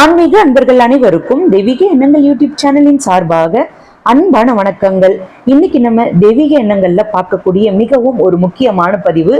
ஆன்மீக அன்பர்கள் அனைவருக்கும் தெய்வீக எண்ணங்கள் யூடியூப் சேனலின் சார்பாக அன்பான வணக்கங்கள். இன்னைக்கு நம்ம தெய்வீக எண்ணங்கள்ல பார்க்கக்கூடிய மிகவும் ஒரு முக்கியமான பதிவு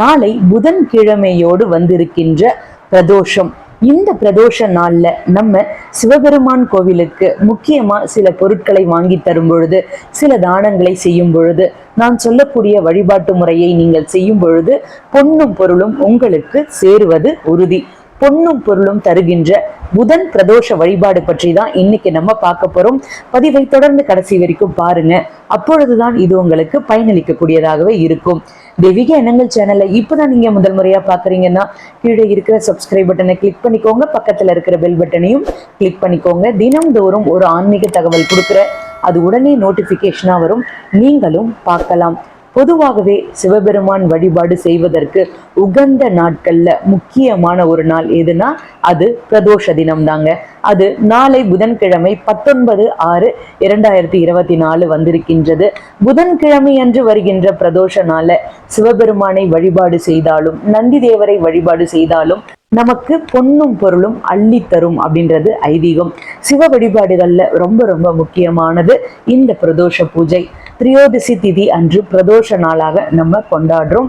நாளை புதன் கிழமையோடு வந்திருக்கின்ற பிரதோஷம். இந்த பிரதோஷ நாள்ல நம்ம சிவபெருமான் கோவிலுக்கு முக்கியமா சில பொருட்களை வாங்கி தரும் பொழுது சில தானங்களை செய்யும் பொழுது நான் சொல்லக்கூடிய வழிபாட்டு முறையை நீங்கள் செய்யும் பொழுது பொன்னும் பொருளும் உங்களுக்கு சேருவது உறுதி. பொன்னும் பொருளும் தருகின்ற புதன் பிரதோஷ வழிபாடு பற்றி தான் இன்னைக்கு நம்ம பார்க்க போறோம். பதிவை தொடர்ந்து கடைசி வரைக்கும் பாருங்க. அப்பொழுதுதான் இது உங்களுக்கு பயனளிக்கக்கூடியதாகவே இருக்கும். தெய்வீக எண்ணங்கள் சேனலை இப்போதான் நீங்க முதல் முறையா பாக்குறீங்கன்னா கீழே இருக்கிற சப்ஸ்கிரைப் பட்டனை கிளிக் பண்ணிக்கோங்க. பக்கத்துல இருக்கிற பெல் பட்டனையும் கிளிக் பண்ணிக்கோங்க. தினம்தோறும் ஒரு ஆன்மீக தகவல் கொடுக்குற அது உடனே நோட்டிபிகேஷனா வரும். நீங்களும் பார்க்கலாம். பொதுவாகவே சிவபெருமான் வழிபாடு செய்வதற்கு உகந்த நாட்கள்ல முக்கியமான ஒரு நாள் எதுனா அது பிரதோஷ தினம் தாங்க அது நாளை புதன்கிழமை பத்தொன்பது ஆறு இரண்டாயிரத்தி இருபத்தி நாலு வந்திருக்கின்றது. புதன்கிழமை அன்று வருகின்ற பிரதோஷ நாள சிவபெருமானை வழிபாடு செய்தாலும் நந்தி தேவரை வழிபாடு செய்தாலும் நமக்கு பொன்னும் பொருளும் அள்ளி தரும் அப்படின்றது ஐதீகம். சிவ வழிபாடுகள்ல ரொம்ப ரொம்ப முக்கியமானது இந்த பிரதோஷ பூஜை. திரியோதசி திதி அன்று பிரதோஷ நாளாக நம்ம கொண்டாடுறோம்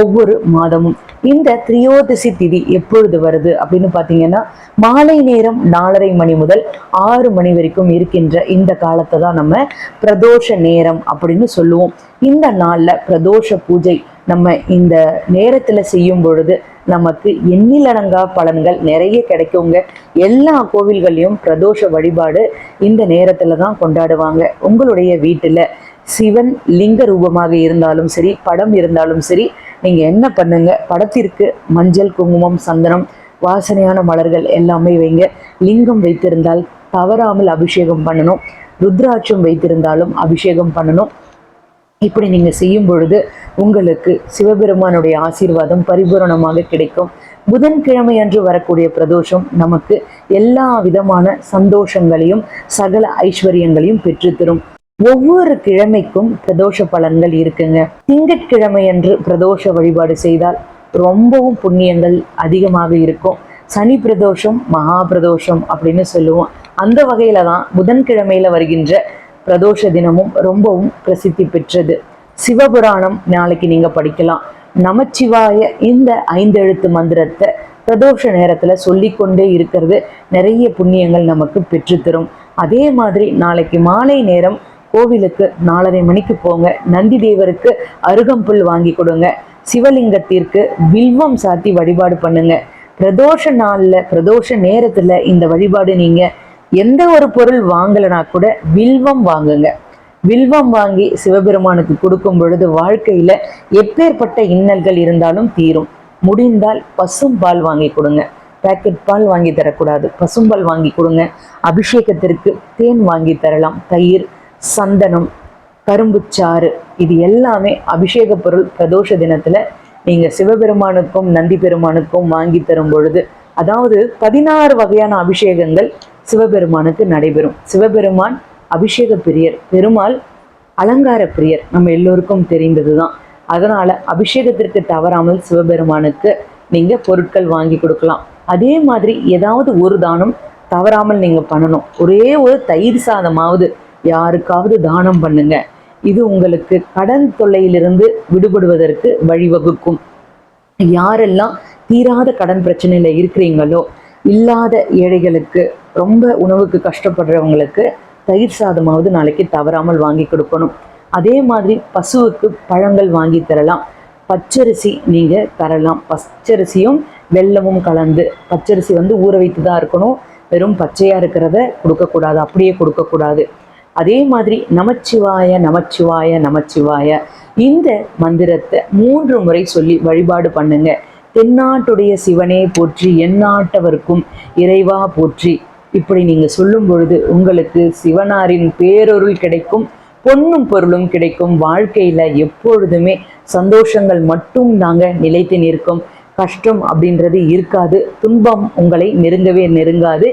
ஒவ்வொரு மாதமும். இந்த திரியோதசி திதி எப்பொழுது வருது அப்படின்னு பார்த்தீங்கன்னா மாலை நேரம் நாலரை மணி முதல் ஆறு மணி வரைக்கும் இருக்கின்ற இந்த காலத்தை தான் நம்ம பிரதோஷ நேரம் அப்படின்னு சொல்லுவோம். இந்த நாளில் பிரதோஷ பூஜை நம்ம இந்த நேரத்தில் செய்யும் பொழுது நமக்கு எண்ணிலடங்கா பலன்கள் நிறைய கிடைக்குங்க. எல்லா கோவில்களையும் பிரதோஷ வழிபாடு இந்த நேரத்தில் தான் கொண்டாடுவாங்க. உங்களுடைய வீட்டில் சிவன் லிங்க ரூபமாக இருந்தாலும் சரி படம் இருந்தாலும் சரி நீங்கள் என்ன பண்ணுங்க? படத்திற்கு மஞ்சள் குங்குமம் சந்தனம் வாசனையான மலர்கள் எல்லாமே வைங்க. லிங்கம் வைத்திருந்தால் தவறாமல் அபிஷேகம் பண்ணணும். ருத்ராட்சம் வைத்திருந்தாலும் அபிஷேகம் பண்ணணும். இப்படி நீங்க செய்யும் பொழுது உங்களுக்கு சிவபெருமானுடைய ஆசீர்வாதம் பரிபூரணமாக கிடைக்கும். புதன்கிழமை அன்று வரக்கூடிய பிரதோஷம் நமக்கு எல்லா விதமான சந்தோஷங்களையும் சகல ஐஸ்வர்யங்களையும் பெற்றுத்தரும். ஒவ்வொரு கிழமைக்கும் பிரதோஷ பலன்கள் இருக்குங்க. திங்கட்கிழமை அன்று பிரதோஷ வழிபாடு செய்தால் ரொம்பவும் புண்ணியங்கள் அதிகமாக இருக்கும். சனி பிரதோஷம் மகா பிரதோஷம் அப்படின்னு சொல்லுவோம். அந்த வகையில தான் புதன்கிழமையில வருகின்ற பிரதோஷ தினமும் ரொம்பவும் பிரசித்தி பெற்றது. சிவபுராணம் நாளைக்கு நீங்க படிக்கலாம். நமச்சிவாய இந்த ஐந்தெழுத்து மந்திரத்தை பிரதோஷ நேரத்துல சொல்லிக்கொண்டே இருக்கிறது. நிறைய புண்ணியங்கள் நமக்கு பெற்றுத்தரும் அதே மாதிரி நாளைக்கு மாலை நேரம் கோவிலுக்கு நாலரை மணிக்கு போங்க. நந்தி தேவருக்கு அருகம்புல் வாங்கி கொடுங்க. சிவலிங்கத்திற்கு வில்வம் சாத்தி வழிபாடு பண்ணுங்க. பிரதோஷ நாளில் பிரதோஷ நேரத்துல இந்த வழிபாடு நீங்கள் எந்த ஒரு பொருள் வாங்கலைனா கூட வில்வம் வாங்குங்க. வில்வம் வாங்கி சிவபெருமானுக்கு கொடுக்கும் பொழுது வாழ்க்கையில எப்பேற்பட்ட இன்னல்கள் இருந்தாலும் தீரும். முடிந்தால் பசும் பால் வாங்கி கொடுங்க. பேக்கெட் பால் வாங்கி தரக்கூடாது. பசும்பால் வாங்கி கொடுங்க. அபிஷேகத்திற்கு தேன் வாங்கி தரலாம். தயிர் சந்தனம் கரும்புச்சாறு இது எல்லாமே அபிஷேக பொருள் பிரதோஷ தினத்துல நீங்க சிவபெருமானுக்கும் நந்தி பெருமானுக்கும் வாங்கி தரும் பொழுது அதாவது பதினாறு வகையான அபிஷேகங்கள் சிவபெருமானுக்கு நடைபெறும். சிவபெருமான் அபிஷேக பிரியர் பெருமாள் அலங்கார பிரியர். நம்ம எல்லோருக்கும் தெரிந்தது தான் அதனால் அபிஷேகத்திற்கு தவறாமல் சிவபெருமானுக்கு நீங்கள் பொருட்கள் வாங்கி கொடுக்கலாம். அதே மாதிரி ஏதாவது ஒரு தானம் தவறாமல் நீங்கள் பண்ணணும். ஒரே ஒரு தயிர் சாதமாவது யாருக்காவது தானம் பண்ணுங்க. இது உங்களுக்கு கடன் தொல்லையிலிருந்து விடுபடுவதற்கு வழிவகுக்கும். யாரெல்லாம் தீராத கடன் பிரச்சனையில் இருக்கிறீங்களோ இல்லாத ஏழைகளுக்கு ரொம்ப உணவுக்கு கஷ்டப்படுறவங்களுக்கு தயிர் சாதமாவது நாளைக்கு தவறாமல் வாங்கி கொடுக்கணும். அதே மாதிரி பசுவுக்கு பழங்கள் வாங்கி தரலாம். பச்சரிசி நீங்கள் தரலாம். பச்சரிசியும் வெள்ளமும் கலந்து பச்சரிசி வந்து ஊற வைத்து தான் இருக்கணும். வெறும் பச்சையாக இருக்கிறத கொடுக்கக்கூடாது. அப்படியே கொடுக்கக்கூடாது. அதே மாதிரி நமச்சிவாய நமச்சிவாய நமச்சிவாய இந்த மந்திரத்தை மூன்று முறை சொல்லி வழிபாடு பண்ணுங்க. தென்னாட்டுடைய சிவனே போற்றி எந்நாட்டவர்க்கும் இறைவா போற்றி. இப்படி நீங்க சொல்லும் பொழுது உங்களுக்கு சிவனாரின் பேரொருள் கிடைக்கும் பொன்னும் பொருளும் கிடைக்கும். வாழ்க்கையில எப்பொழுதுமே சந்தோஷங்கள் மட்டும் நாங்கள் நிலைத்து நிற்கும். கஷ்டம் அப்படின்றது இருக்காது. துன்பம் உங்களை நெருங்கவே நெருங்காது.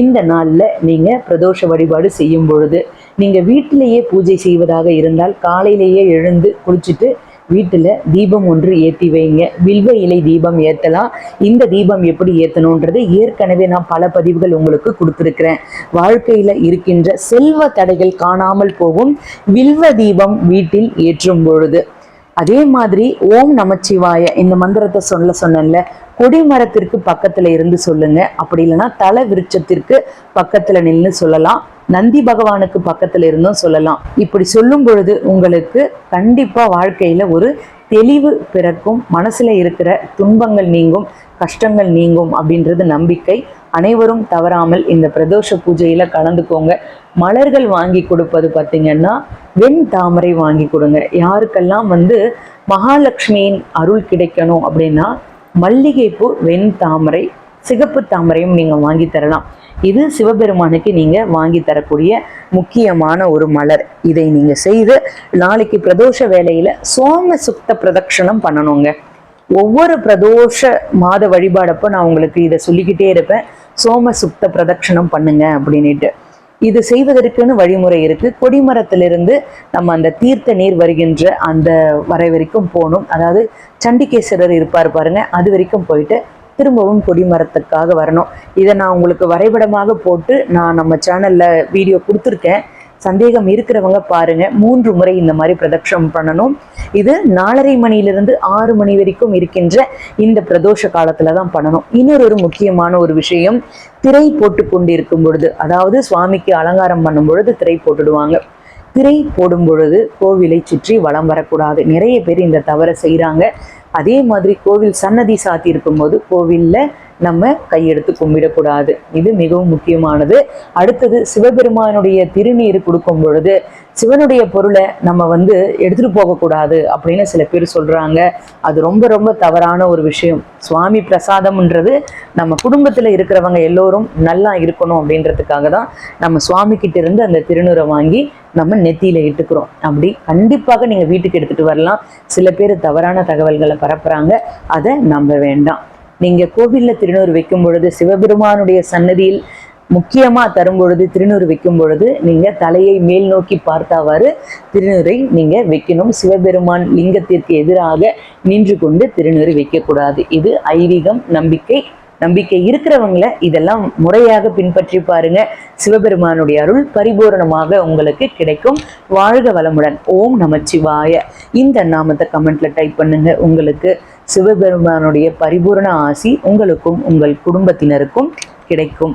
இந்த நாளில் நீங்கள் பிரதோஷ வழிபாடு செய்யும் பொழுது நீங்கள் வீட்டிலேயே பூஜை செய்வதாக இருந்தால் காலையிலேயே எழுந்து குளிச்சுட்டு வீட்டில் தீபம் ஒன்று ஏற்றி வைங்க. வில்வ இலை தீபம் ஏற்றலாம் இந்த தீபம் எப்படி ஏற்றணுன்றது ஏற்கனவே நான் பல பதிவுகள் உங்களுக்கு கொடுத்துருக்கிறேன். வாழ்க்கையில் இருக்கின்ற செல்வ தடைகள் காணாமல் போகும். வில்வ தீபம் வீட்டில் ஏற்றும் பொழுது. அதே மாதிரி ஓம் நமச்சிவாய இந்த மந்திரத்தை சொல்ல சொன்னேன்ல கொடிமரத்திற்கு பக்கத்துல இருந்து சொல்லுங்க. அப்படி இல்லைன்னா தலை விருட்சத்திற்கு பக்கத்துல நின்று சொல்லலாம். நந்தி பகவானுக்கு பக்கத்துல இருந்தும் சொல்லலாம். இப்படி சொல்லும் பொழுது உங்களுக்கு கண்டிப்பா வாழ்க்கையில ஒரு தெளிவு பிறக்கும். மனசுல இருக்கிற துன்பங்கள் நீங்கும் கஷ்டங்கள் நீங்கும் அப்படின்றது நம்பிக்கை. அனைவரும் தவறாமல் இந்த பிரதோஷ பூஜையில கலந்துக்கோங்க. மலர்கள் வாங்கி கொடுப்பது பார்த்தீங்கன்னா வெண் தாமரை வாங்கி கொடுங்க. யாருக்கெல்லாம் வந்து மகாலட்சுமியின் அருள் கிடைக்கணும் அப்படின்னா மல்லிகைப்பூ வெண் தாமரை சிகப்பு தாமரையும் நீங்கள் வாங்கி தரலாம். இது சிவபெருமானுக்கு நீங்கள் வாங்கி தரக்கூடிய முக்கியமான ஒரு மலர். இதை நீங்கள் செய்து நாளைக்கு பிரதோஷ வேலையில் சோம சுத்த பிரதட்சணம் பண்ணணுங்க. ஒவ்வொரு பிரதோஷ மாத வழிபாடப்போ நான் உங்களுக்கு இதை சொல்லிக்கிட்டே இருப்பேன். சோம சுப்த பிரதட்சணம் பண்ணுங்க அப்படின்னுட்டு. இது செய்வதற்குன்னு வழிமுறை இருக்கு. கொடிமரத்திலிருந்து நம்ம அந்த தீர்த்த நீர் வருகின்ற அந்த வரை வரைக்கும் போகணும். அதாவது சண்டிகேஸ்வரர் இருப்பார் பாருங்க அது வரைக்கும் போயிட்டு திரும்பவும் கொடிமரத்துக்காக வரணும். இதை நான் உங்களுக்கு வரைபடமாக போட்டு நான் நம்ம சேனல்ல வீடியோ கொடுத்துருக்கேன். சந்தேகம் இருக்கிறவங்க பாருங்க. மூன்று முறை இந்த மாதிரி பிரதட்சம் பண்ணணும். இது நாலரை மணியிலிருந்து ஆறு மணி வரைக்கும் இருக்கின்ற இந்த பிரதோஷ காலத்துல தான் பண்ணணும். இன்னொரு ஒரு முக்கியமான ஒரு விஷயம் திரை போட்டு கொண்டிருக்கும் பொழுது அதாவது சுவாமிக்கு அலங்காரம் பண்ணும் பொழுது திரை போட்டுடுவாங்க. திரை போடும் பொழுது கோவிலை சுற்றி வலம் வரக்கூடாது. நிறைய பேர் இந்த தவறை செய்கிறாங்க அதே மாதிரி கோவில் சன்னதி சாத்தி இருக்கும்போது கோவில்ல நம்ம கையெடுத்து கும்பிடக்கூடாது. இது மிகவும் முக்கியமானது. அடுத்தது சிவபெருமானுடைய திருநீர் கொடுக்கும் பொழுது சிவனுடைய பொருளை நம்ம வந்து எடுத்துட்டு போகக்கூடாது அப்படின்னு சில பேர் சொல்றாங்க. அது ரொம்ப ரொம்ப தவறான ஒரு விஷயம். சுவாமி பிரசாதம்ன்றது நம்ம குடும்பத்துல இருக்கிறவங்க எல்லோரும் நல்லா இருக்கணும் அப்படின்றதுக்காக தான் நம்ம சுவாமி கிட்ட இருந்து அந்த திருநூரை வாங்கி நம்ம நெத்தியில இட்டுக்கிறோம். அப்படி கண்டிப்பாக நீங்க வீட்டுக்கு எடுத்துட்டு வரலாம். சில பேர் தவறான தகவல்களை பரப்புறாங்க. அதை நம்ப வேண்டாம். நீங்க கோவில்ல திருநூறு வைக்கும் பொழுது சிவபெருமானுடைய சன்னதியில் முக்கியமா தரும் பொழுது திருநூறு வைக்கும் பொழுது நீங்க தலையை மேல் நோக்கி பார்த்தாவாறு திருநூரை நீங்க வைக்கணும். சிவபெருமான் லிங்கத்திற்கு எதிராக நின்று கொண்டு திருநூறு வைக்கக்கூடாது. இது ஐதீகம் நம்பிக்கை. நம்பிக்கை இருக்கிறவங்கள இதெல்லாம் முறையாக பின்பற்றி பாருங்க. சிவபெருமானுடைய அருள் பரிபூரணமாக உங்களுக்கு கிடைக்கும். வாழ்க வளமுடன். ஓம் நமச்சிவாய. இந்த நாமத்தை கமெண்ட்ல டைப் பண்ணுங்க. உங்களுக்கு சிவபெருமானுடைய பரிபூரண ஆசி உங்களுக்கும் உங்கள் குடும்பத்தினருக்கும் கிடைக்கும்.